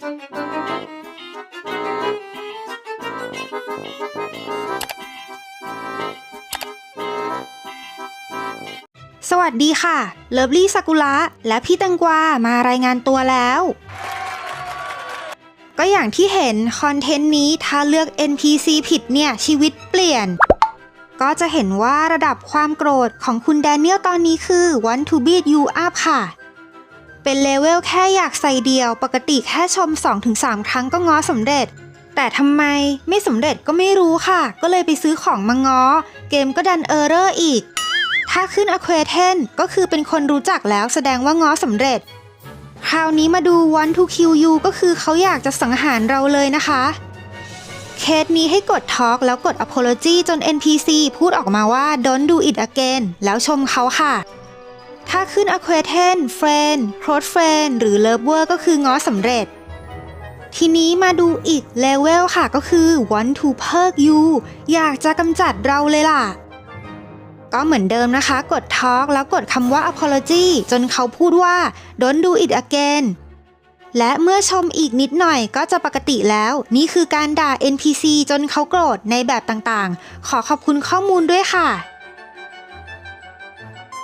สวัสดีค่ะ เลิฟลี่ซากุระและพี่ตังกวามารายงานตัวแล้ว ก็อย่างที่เห็นคอนเทนต์นี้ถ้าเลือก NPC ผิดเนี่ย ชีวิตเปลี่ยน ก็จะเห็นว่าระดับความโกรธของคุณแดเนียลตอนนี้คือ want to beat you up ค่ะ เป็นเลเวลแค่อยากใส่เดียว ปกติแค่ชม 2-3 ครั้งก็ง้อสำเร็จ แต่ทำไมไม่สำเร็จก็ไม่รู้ค่ะ ก็เลยไปซื้อของมาง้อ เกมก็ดันเออร์เรอร์อีก ถ้าขึ้น Aquaten ก็คือเป็นคนรู้จักแล้วแสดงว่าง้อสำเร็จ คราวนี้มาดู Want to kill you ก็คือเขาอยากจะสังหารเราเลยนะคะ เคสนี้ให้กด Talk แล้วกด Apology จน NPC พูดออกมาว่า Don't do it again แล้วชมเขาค่ะ ถ้าขึ้น Aquaten Friend Close Friend หรือ Lover ก็คือง้อสำเร็จ ทีนี้มาดูอีกเลเวลค่ะก็คือ Want to perk you อยากจะกำจัดเราเลยล่ะ ก็เหมือนเดิมนะคะ กด Talk แล้วกดคำว่า apology จนเขาพูดว่า don't do it again และเมื่อชมอีกนิดหน่อยก็จะปกติแล้ว นี่คือการด่า NPC จนเขาโกรธในแบบต่างๆ ขอขอบคุณข้อมูลด้วยค่ะ